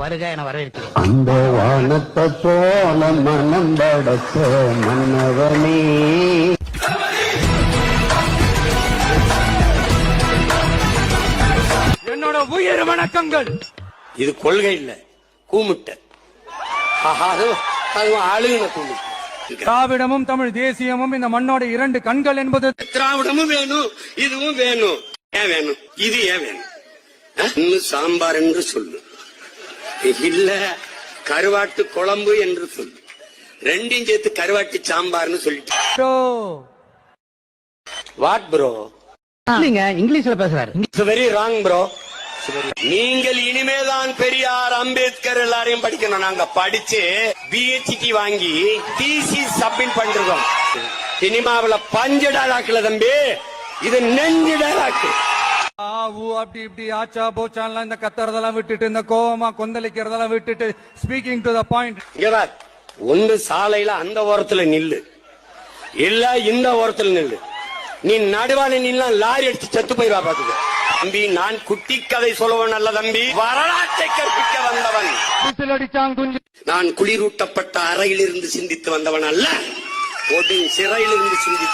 வருக என வரவேற்கிறேன். அந்த வானத்தை போல மனம் படைத்த மன்னவனே என்னோட உயிர் வணக்கங்கள். இது கொள்கை இல்ல கூமுட்டை. ஆஹா, அதுவும் அழுகுன கூமுட்டை. திராவிடமும் தமிழ் தேசியமும் இந்த மண்ணோட இரண்டு கண்கள் என்பது திராவிடமும் வேணும் இதுவும் வேணும். ஏன் வேணும்? இது ஏன் வேணும்? சாம்பார் என்று சொல்லு. இல்ல கருவாட்டு குழம்பு என்று சொல்லு. ரெண்டையும் சேர்த்து கருவாட்டு சாம்பார்னு சொல்லிட்டு. Bro. வாட் ப்ரோ இல்லைங்க இங்கிலீஷ்ல பேசுறாரு. இட்ஸ் வெரி ராங் ப்ரோ நீங்கள் இனிமேதான் பெரியார் அம்பேத்கர் எல்லாரையும் படிக்கணும். நாங்க படிச்சு பிஹெச்டி வாங்கி டிசி சப்மிட் பண்றோம். சினிமாவுல பஞ்சு டாலாக்குல தம்பி இது நெஞ்சு டாலாக்கு ஊ அப்படி இப்படி ஆச்சா போச்சான்லாம் இந்த கத்துறதெல்லாம் விட்டுட்டு இந்த கோவமா கொந்தளிக்கிறதெல்லாம் விட்டுட்டு ஸ்பீக்கிங் டு த பாயிண்ட் ஒண்ணு சாலையில அந்த ஓரத்துல நில்லு. இல்ல இந்த ஓரத்துல நில்லு. நீ நடுவான நின்னா லாரி அடிச்சு செத்து போயிருவா பாத்துக்க. தம்பி நான் குட்டி கதை சொல்லுவன் அல்ல தம்பி. வரலாற்றை கற்பிக்க வந்தவன். நான் குளிரூட்டப்பட்ட அறையிலிருந்து சிந்தித்து வந்தவன் அல்ல. ஒது சிறையிலிருந்து சிந்தித்து